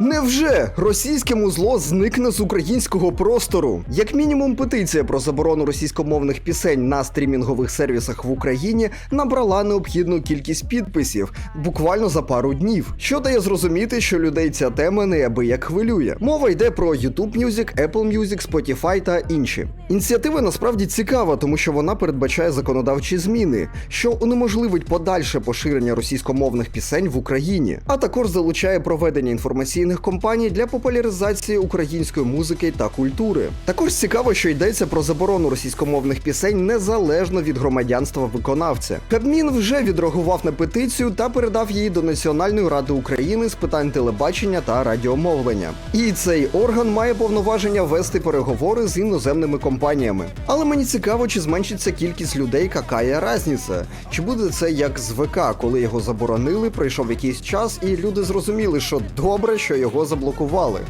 Невже російське музло зникне з українського простору? Як мінімум, петиція про заборону російськомовних пісень на стрімінгових сервісах в Україні набрала необхідну кількість підписів буквально за пару днів, що дає зрозуміти, що людей ця тема неабияк хвилює. Мова йде про YouTube Music, Apple Music, Spotify та інші. Ініціатива насправді цікава, тому що вона передбачає законодавчі зміни, що унеможливить подальше поширення російськомовних пісень в Україні, а також залучає проведення інформаційних кампаній для популяризації української музики та культури. Також цікаво, що йдеться про заборону російськомовних пісень незалежно від громадянства виконавця. Кабмін вже відреагував на петицію та передав її до Національної ради України з питань телебачення та радіомовлення. І цей орган має повноваження вести переговори з іноземними компаніями. Але мені цікаво, чи зменшиться кількість людей, какая разниця? Чи буде це як з ВК, коли його заборонили, пройшов якийсь час, і люди зрозуміли, що добре, що його заблокували.